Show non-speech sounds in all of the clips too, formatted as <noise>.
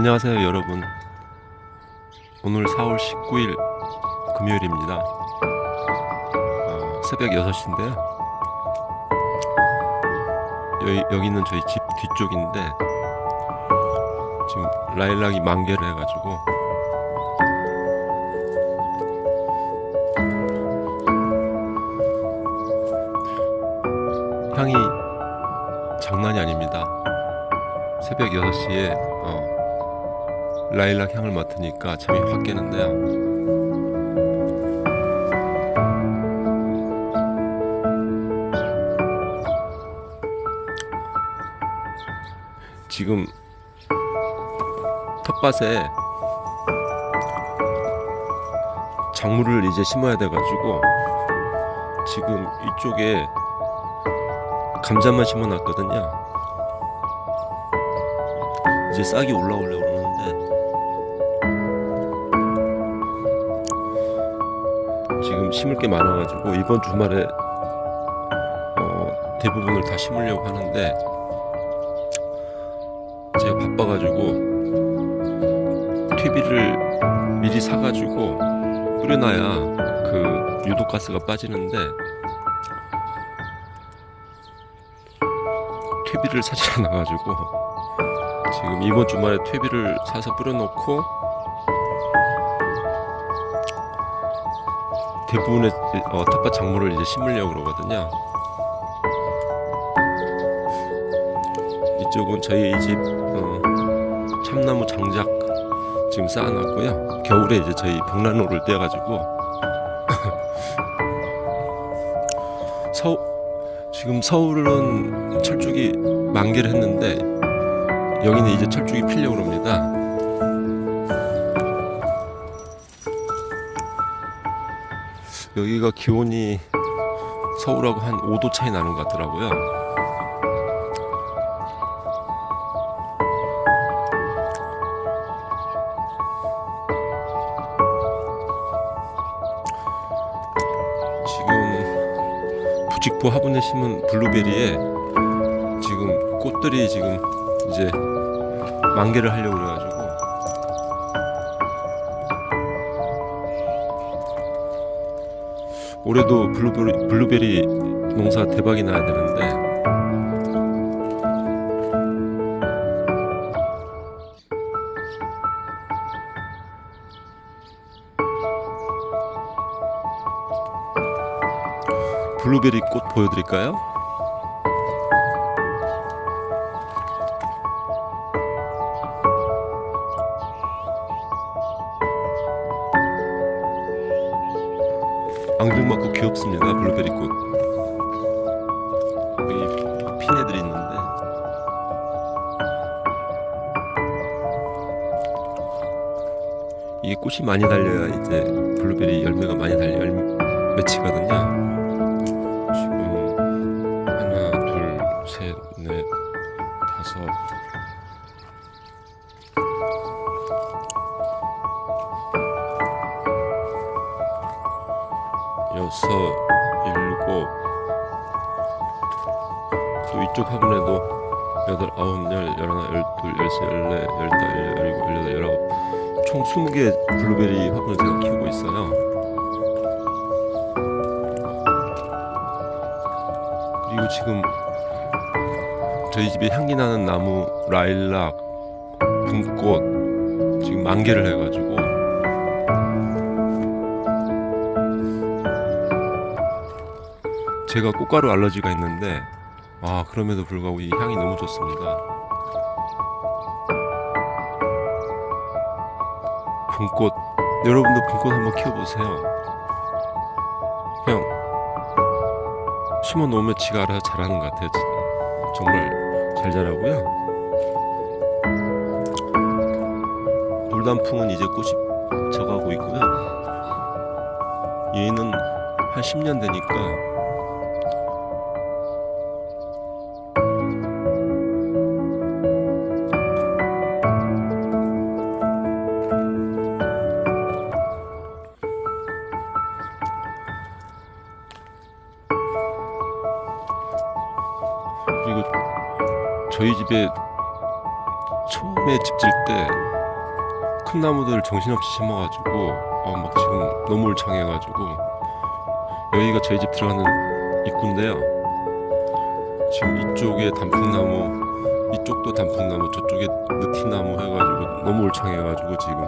안녕하세요 여러분. 오늘 4월 19일 금요일입니다. 어, 새벽 6시인데요 여기, 여기는 저희 집 뒤쪽인데 지금 라일락이 만개를 해가지고 향이 장난이 아닙니다. 새벽 6시에 어, 라일락 향을 맡으니까 잠이 확 깨는데요. 지금 텃밭에 작물을 이제 심어야 돼가지고 지금 이쪽에 감자만 심어놨거든요. 이제 싹이 올라오려고 심을 게 많아가지고 이번 주말에 어, 대부분을 다 심으려고 하는데 제가 바빠가지고 퇴비를 미리 사가지고 뿌려놔야 그 유독가스가 빠지는데 퇴비를 사지 <laughs> 않아가지고 지금 이번 주말에 퇴비를 사서 뿌려놓고 대부분의 어, 텃밭 작물을 이제 심으려고 그러거든요. 이쪽은 저희 집 어, 참나무 장작 지금 쌓아놨고요. 겨울에 이제 저희 벽난로를 떼가지고 서 지금 서울은 철쭉이 만개를 했는데 여기는 이제 철쭉이 피려고 합니다. 여기가 기온이 서울하고 한 5도 차이 나는 것 같더라고요. 지금 부직포 화분에 심은 블루베리에 지금 꽃들이 지금 이제 만개를 하려고 그래가지고 올해도 블루베리, 블루베리 농사 대박이 나야 되는데 블루베리 꽃 보여드릴까요? 앙증맞고 귀엽습니다. 블루베리 꽃. 여기 핀 애들이 있는데. 이게 꽃이 많이 달려야 이제 블루베리 열매가 많이 달려 열 맺히거든요 또 이쪽 화분에도 여덟, 아홉, 열, 열하나, 열둘, 열세, 열네, 열다, 열여, 열일곱, 열여덟, 열아홉 총 20개 블루베리 화분을 제가 키우고 있어요. 그리고 지금 저희 집에 향기 나는 나무 라일락, 붕꽃 지금 만개를 해가지고 제가 꽃가루 알러지가 있는데 아 그럼에도 불구하고 이 향이 너무 좋습니다. 붕꽃 여러분도 붕꽃 한번 키워보세요. 그냥 심어 놓으면 지가 알아서 자라는 것 같아요. 진- 정말 잘 자라고요. 물단풍은 이제 꽃이 져가고 있고요. 얘는 한 10년 되니까 집에 초 처음에 집질 때 큰 나무들 정신없이 심어가지고 어, 막 지금 너무 울창해가지고 여기가 저희 집 들어가는 입구인데요. 지금 이쪽에 단풍나무, 이쪽도 단풍나무, 저쪽에 느티나무 해가지고 너무 울창해가지고 지금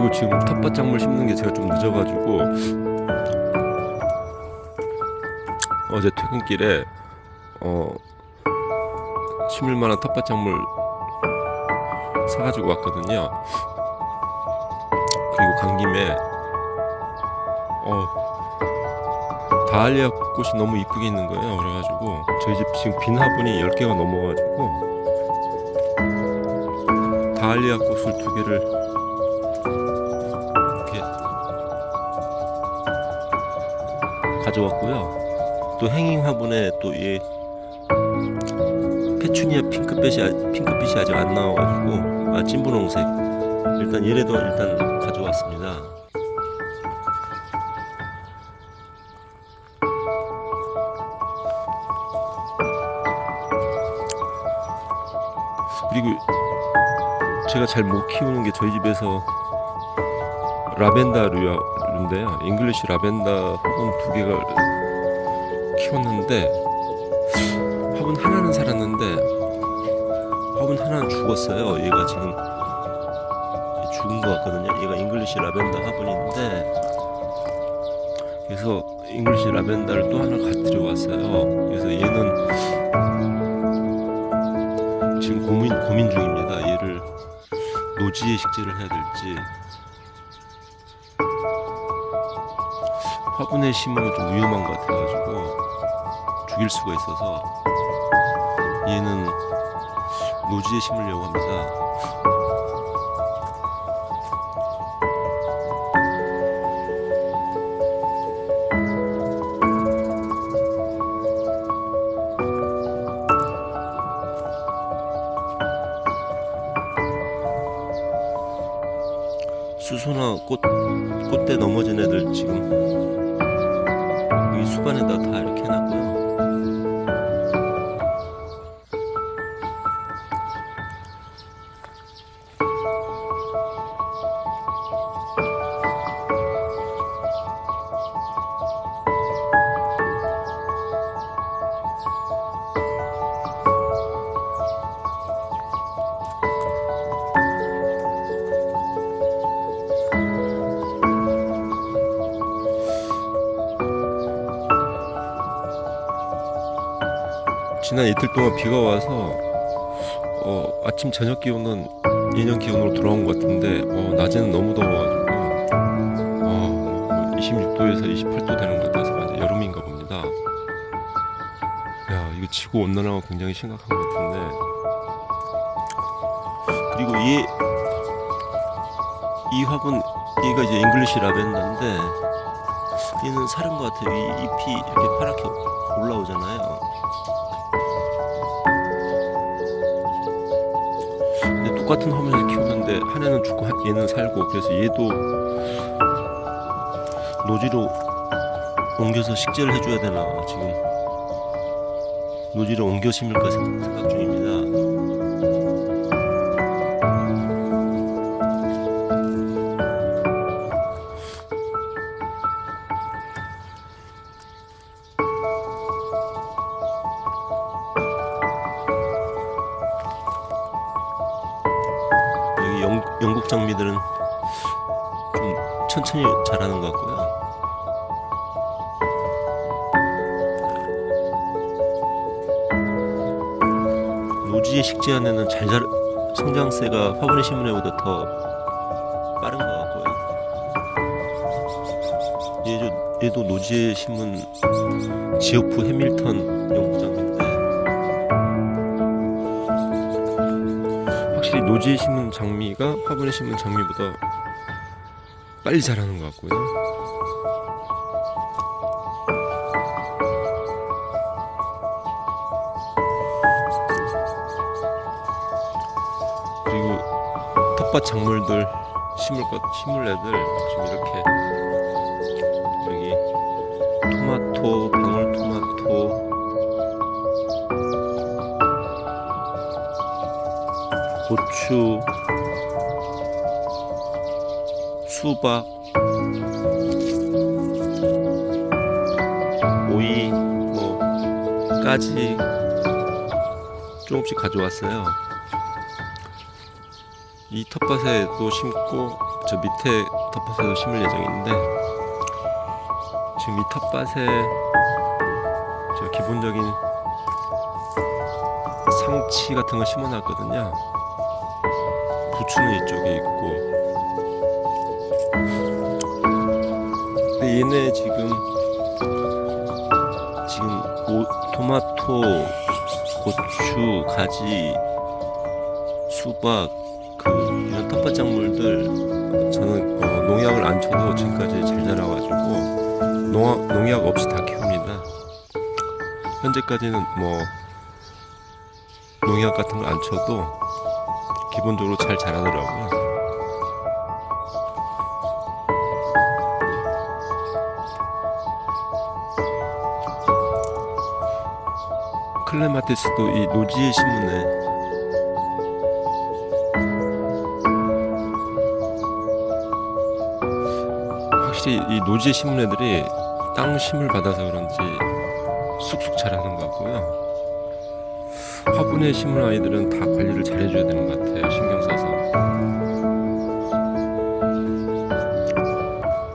그리고 지금 텃밭작물 심는 게 제가 좀 늦어가지고 어제 퇴근길에 어 심을 만한 텃밭작물 사가지고 왔거든요. 그리고 간 김에 어 다알리아 꽃이 너무 이쁘게 있는 거예요. 그래가지고 저희 집 지금 빈 화분이 10개가 넘어가지고 다알리아 꽃을 두 개를 가져왔고요. 또 행잉 화분에 또 이 페추니아 핑크빛이 아- 핑크빛이 아직 안 나와가지고 아 진분홍색 일단 얘네도 일단 가져왔습니다. 그리고 제가 잘 못 키우는 게 저희 집에서 라벤더류인데요. 잉글리시 라벤더 화분 두 개가 키웠는데 화분 하나는 살았는데 화분 하나는 죽었어요. 얘가 지금 죽은 것 같거든요. 얘가 잉글리시 라벤더 화분인데 그래서 잉글리시 라벤더를 또 하나 가지고 왔어요. 그래서 얘는 지금 고민 고민 중입니다. 얘를 노지에 식재를 해야 될지 화분에 심으면 좀 위험한 것 같아가지고 죽일 수가 있어서 얘는 노지에 심으려고 합니다. 수소나 꽃 꽃대 넘어진 애들 지금 수반에다 다 이렇게 해놨고요. 이틀 동안 비가 와서 어, 아침 저녁 기온은 예년 기온으로 돌아온 것 같은데 어, 낮에는 너무 더워가지고 어, 26도에서 28도 되는 것 같아서 완전 여름인가 봅니다. 야 이거 지구 온난화가 굉장히 심각한 것 같은데 그리고 이, 이 화분 얘가 이제 잉글리시 라벤더인데 얘는 사른 것 같아요. 이 잎이 이렇게 파랗게 올라오잖아요. 근데 똑같은 화분에서 키우는데 한 해는 죽고 한- 얘는 살고 그래서 얘도 노지로 옮겨서 식재를 해줘야 되나 지금 노지로 옮겨 심을까 생- 생각 중입니다. 노지에 식재한 애는 잘 자라, 성장세가 화분에 심은 애보다 더 빠른 것 같고요. 얘도, 얘도 노지에 심은 지오프 해밀턴 영국 장미인데 확실히 노지에 심은 장미가 화분에 심은 장미보다 빨리 자라는 것 같고요. 텃밭 작물들 심을 것 심을 애들 지금 이렇게 여기 토마토, 방울토마토, 고추, 수박, 오이, 뭐 까지 조금씩 가져왔어요. 이 텃밭에도 심고 저 밑에 텃밭에도 심을 예정인데 지금 이 텃밭에 저 기본적인 상치 같은 거 심어놨거든요. 부추는 이쪽에 있고 근데 얘네 지금 지금 오, 토마토, 고추, 가지, 수박 텃밭 작물들 저는 어, 농약을 안 쳐도 지금까지 잘 자라가지고 농약, 농약 없이 다 키웁니다. 현재까지는 뭐 농약 같은 거 안 쳐도 기본적으로 잘 자라더라고요. 클레마티스도 이 노지에 심으네. 확실히 이 노지에 심은 애들이 땅 심을 받아서 그런지 쑥쑥 자라는 것 같고요. 화분에 심은 아이들은 다 관리를 잘 해줘야 되는 것 같아요. 신경 써서.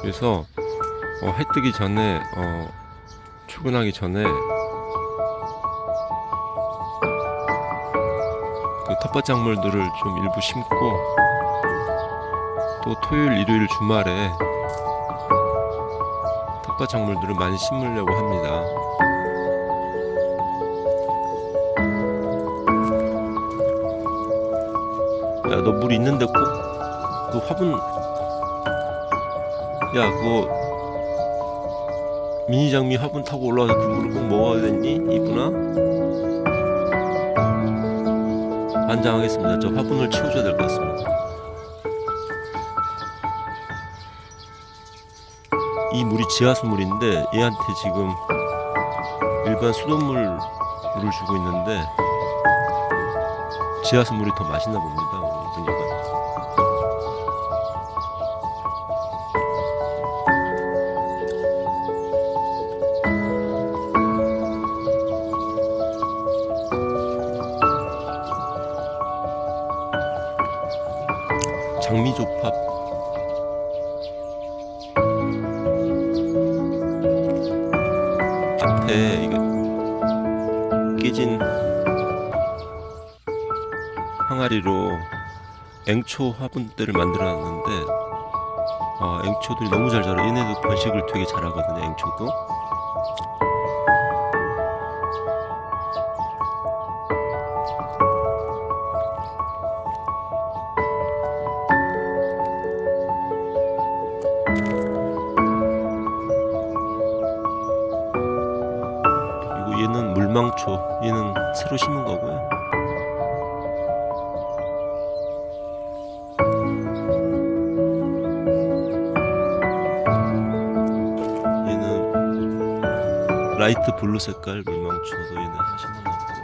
그래서 어, 해 뜨기 전에 어, 출근하기 전에 그 텃밭 작물들을 좀 일부 심고 또 토요일, 일요일 주말에 텃밭 작물들을 많이 심으려고 합니다. 야, 너 물 있는데 꼭 그 화분 야, 그거 미니 장미 화분 타고 올라와서 그 물을 꼭 먹어야 되니? 이쁘나? 반장하겠습니다. 저 화분을 치워줘야 될 것 같습니다. 이 물이 지하수 물인데 얘한테 지금 일반 수돗물 물을 주고 있는데 지하수 물이 더 맛있나 봅니다. 깨진 항아리로 앵초 화분대를 만들어 놨는데 아, 앵초들이 너무 잘 자라. 얘네도 번식을 되게 잘하거든요 앵초도 라이트 블루 색깔 물망초도 하나 심어놨고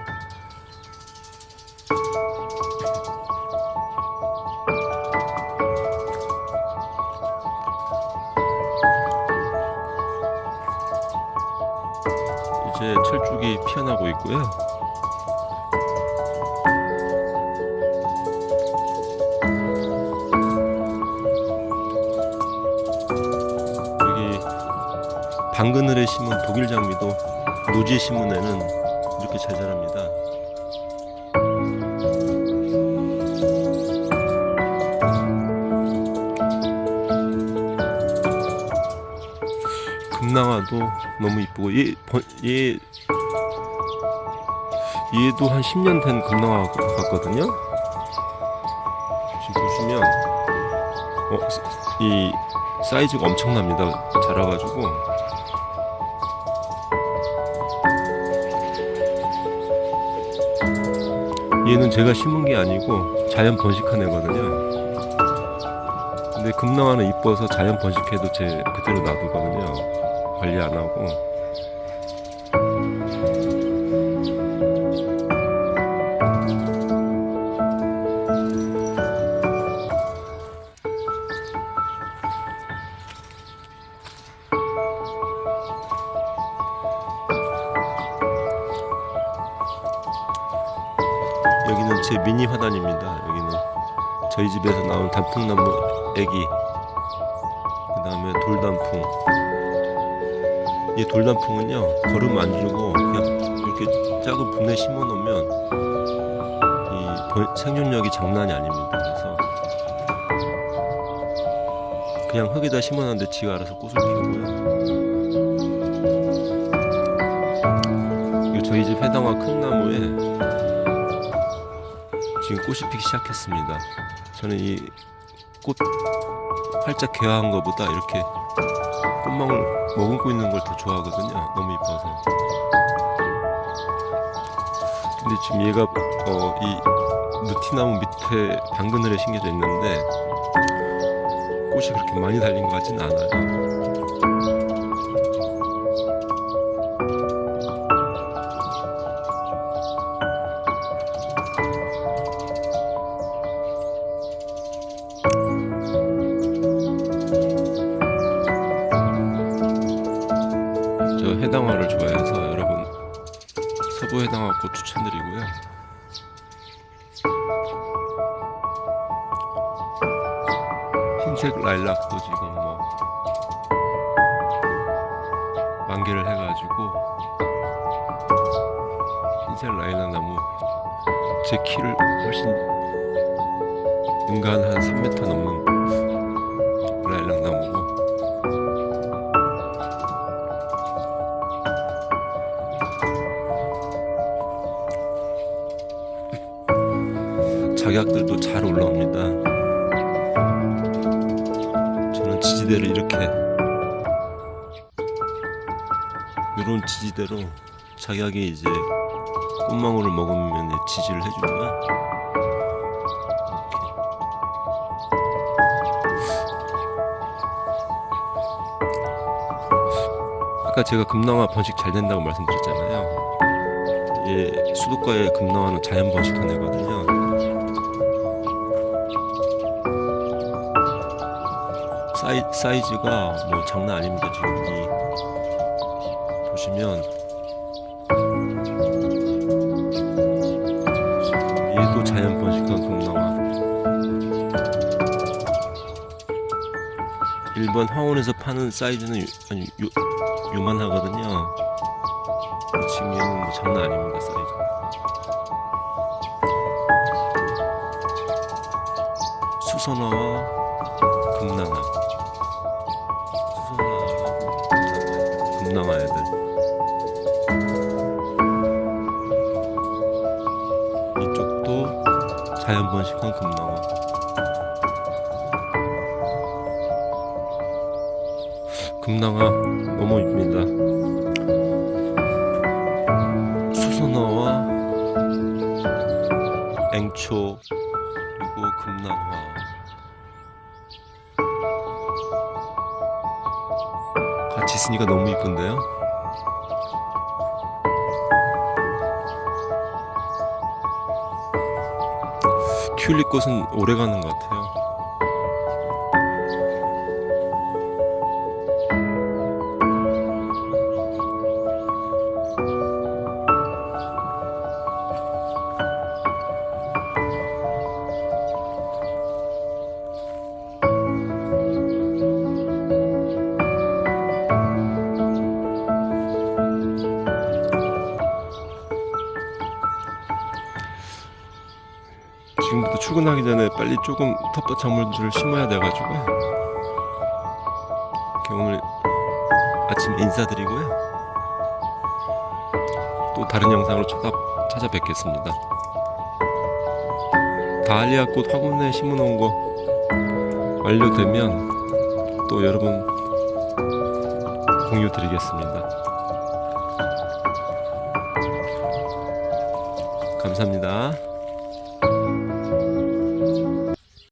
이제 철쭉이 피어나고 있고요. 독일 장미도 심은 애는 이렇게 잘 자랍니다. 금낭화도 너무 이쁘고 얘, 번- 얘 얘도 한 10년 된 금낭화 같거든요. 지금 보시면 어, 이 사이즈가 엄청납니다. 자라가지고 얘는 제가 심은 게 아니고 자연 번식한 애거든요. 근데 금낭화는 이뻐서 자연 번식해도 제 그대로 놔두거든요. 관리 안 하고 단풍나무 애기. 그 다음에 돌단풍. 이 돌단풍은요 거름 안 주고 그냥 이렇게 작은 분에 심어 놓으면 이 번- 생존력이 장난이 아닙니다. 그래서 그냥 흙에다 심어 놨는데 지가 알아서 꽃을 피우고요. 저희 집 해당화 큰 나무에 지금 꽃이 피기 시작했습니다 저는 이 꽃 활짝 개화한 것보다 이렇게 꽃망울 머금고 있는 걸 더 좋아하거든요. 너무 이뻐서. 근데 지금 얘가 어, 이 느티나무 밑에 당근을에 심겨져 있는데 꽃이 그렇게 많이 달린 것 같지는 않아요. 흰색 라일락 나무 제 키를 훨씬 인간 한 3m 넘는 라일락 나무고 작약들도 잘 올라옵니다. 저는 지지대를 이렇게 이런 지지대로 작약이 이제 꽃망울을 먹으면 지지를 해주고요. 이렇게. 아까 제가 금낭화 번식 잘 된다고 말씀드렸잖아요. 예, 수도가의 금낭화는 자연 번식한 애거든요. 사이, 사이즈가 뭐 장난 아닙니다. 지금 이 보시면 자연 번식한 금낭화. 일반 화원에서 파는 사이즈는 요, 아니 요, 요만하거든요. 지금 얘는 뭐 장난 아닙니다. 사이즈. 수선화와 금낭화. 번식한 금낭화. 금낭화 너무 이쁩니다. 수선화와 앵초 그리고 금낭화 같이 있으니까 너무 이쁜데요? 튤립 꽃은 오래 가는 것 같아요. 지금부터 출근하기 전에 빨리 조금 텃밭 작물들을 심어야 돼가지고 이렇게 오늘 아침에 인사드리고요. 또 다른 영상으로 찾아, 찾아뵙겠습니다. 다알리아 꽃 화분에 심어놓은 거 완료되면 또 여러분 공유 드리겠습니다. 감사합니다.